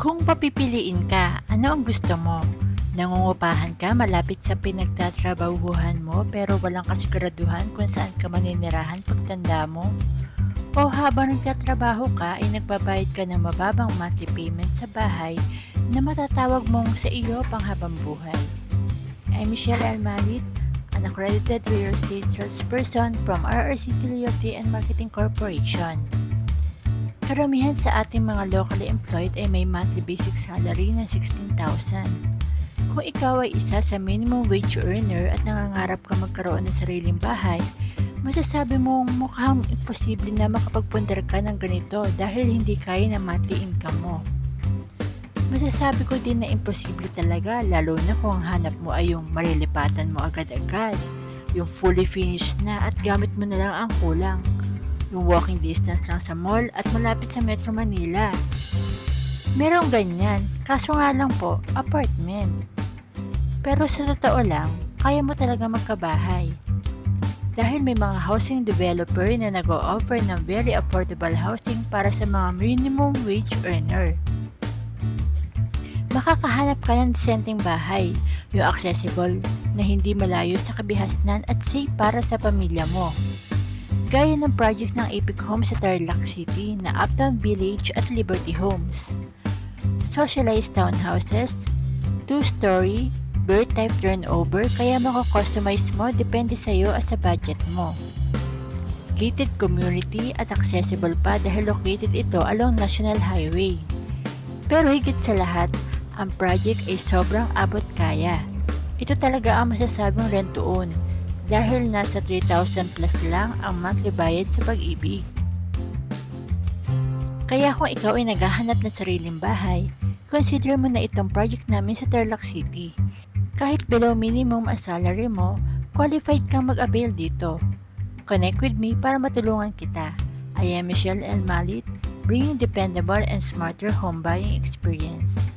Kung papipiliin ka, ano ang gusto mo? Nangungupahan ka malapit sa pinagtatrabahuhan mo pero walang kasiguraduhan kung saan ka maninirahan pagtanda mo? O habang nagtatrabaho ka ay nagbabayad ka ng mababang monthly payment sa bahay na matatawag mong sa iyo panghabang buhay? I'm Michelle Almalit, an accredited real estate salesperson from RRCT Realty and Marketing Corporation. Karamihan sa ating mga locally employed ay may monthly basic salary na 16,000. Kung ikaw ay isa sa minimum wage earner at nangangarap ka magkaroon ng sariling bahay, masasabi mong mukhang imposible na makapagpundar ka ng ganito dahil hindi kaya ng monthly income mo. Masasabi ko din na imposible talaga lalo na kung ang hanap mo ay yung malilipatan mo agad-agad, yung fully finished na at gamit mo na lang ang kulang yung walking distance lang sa mall at malapit sa Metro Manila. Merong ganyan, kaso nga lang po, apartment. Pero sa totoo lang, kaya mo talaga magkabahay. Dahil may mga housing developer na nag-o-offer ng very affordable housing para sa mga minimum wage earner. Makakahanap ka ng disenteng bahay, yung accessible na hindi malayo sa kabihasnan at safe para sa pamilya mo gaya ng project ng Epic Homes sa Tarlac City na Uptown Village at Liberty Homes. Socialized townhouses, two-story, bird type turnover kaya mako-customize mo depende sa iyo at sa budget mo. Gated community at accessible pa dahil located ito along National Highway. Pero higit sa lahat, ang project ay sobrang abot kaya. Ito talaga ang masasabing rent to own dahil nasa 3,000 plus lang ang monthly bayad sa pag-ibig. Kaya kung ikaw ay naghahanap ng sariling bahay, consider mo na itong project namin sa Tarlac City. Kahit below minimum ang salary mo, qualified kang mag-avail dito. Connect with me para matulungan kita. I am Michelle L. Malit, bringing dependable and smarter home buying experience.